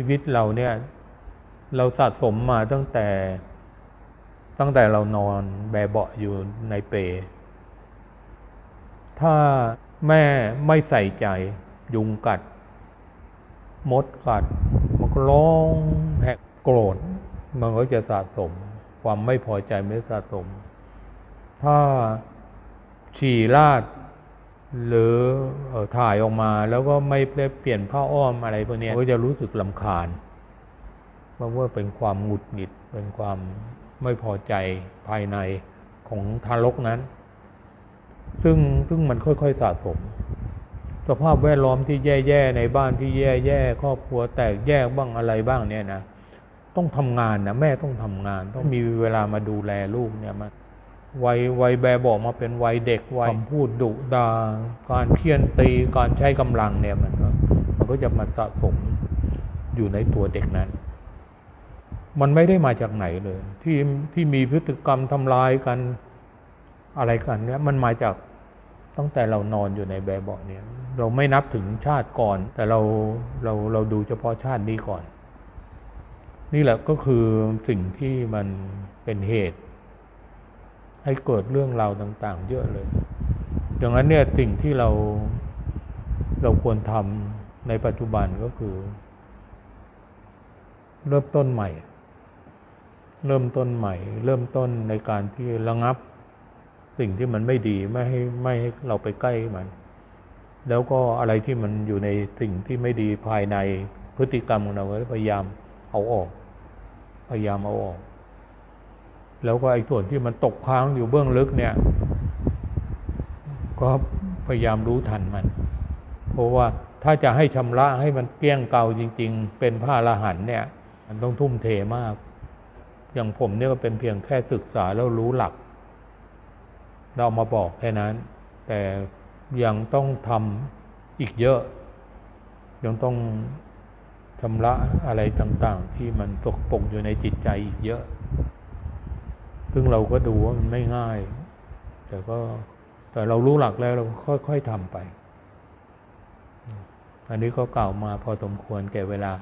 ชีวิตเราเนี่ย เราสะสมมาตั้งแต่ตั้งแต่เรานอนแบเบาะอยู่ในเป ถ้าแม่ไม่ใส่ใจ ยุงกัด มดกัด มันก็ร้องแหกโกรธ มันก็จะสะสม ความไม่พอใจไม่สะสม ถ้าฉี่ราด หรือถ่ายออกมาแล้วก็ไม่ได้เปลี่ยนผ้าอ้อมอะไรพวกนี้ก็จะรู้สึกลำคาญว่าเป็นความหงุดหงิดเป็นความไม่พอใจภายในของทารกนั้น ซึ่งซึ่งมันค่อยๆสะสม สภาพแวดล้อมที่แย่ๆในบ้านที่แย่ๆครอบครัวแตกแยกบ้างอะไรบ้างเนี่ยนะต้องทำงานนะแม่ต้องทำงาน ต้องมีเวลามาดูแลลูกเนี่ยมัน วัยวัยแบบบอกมาเป็นวัยเด็กวัยคำพูดดุดาการเคี่ยนตีการใช้กำลังเนี่ยมันก็มันก็จะมาสะสมอยู่ในตัวเด็กนั้น มันไม่ได้มาจากไหนเลย ที่ที่มีพฤติกรรมทำลายกันอะไรกันเนี่ยมันมาจากตั้งแต่เรานอนอยู่ในแบบเบาะเนี่ย เราไม่นับถึงชาติก่อน แต่เราเราเราดูเฉพาะชาตินี้ก่อน นี่แหละก็คือสิ่งที่มันเป็นเหตุ ให้เกิดเรื่องราวต่าง ๆ เยอะเลย ดังนั้นเนี่ยสิ่งที่เราเราควรทำในปัจจุบันก็คือ เริ่มต้นใหม่ เริ่มต้นใหม่ เริ่มต้นในการที่ระงับ สิ่งที่มันไม่ดีไม่ให้ไม่ให้เราไปใกล้มัน แล้วก็อะไรที่มันอยู่ในสิ่งที่ไม่ดีภายในพฤติกรรมของเราก็พยายามเอาออก พยายามเอาออก แล้วก็ไอ้ส่วนที่มันตกค้างอยู่เบื้องลึกเนี่ย ก็พยายามรู้ทันมัน เพราะว่าถ้าจะให้ชำระให้มันเกลี้ยงเกลาจริง ๆ เป็นผ้าละหันเนี่ย มันต้องทุ่มเทมาก อย่างผมเนี่ยก็เป็นเพียงแค่ศึกษาแล้วรู้หลัก เรามาบอกแค่นั้น แต่ยังต้องทำอีกเยอะ ยังต้องชำระอะไรต่าง ๆ ที่มันตกปกอยู่ในจิตใจอีกเยอะ ซึ่งเราก็ดูว่ามันไม่ง่าย แต่ก็แต่เรารู้หลักแล้วเราค่อยๆทำไป อันนี้ก็กล่าวมาพอสมควรแก่เวลา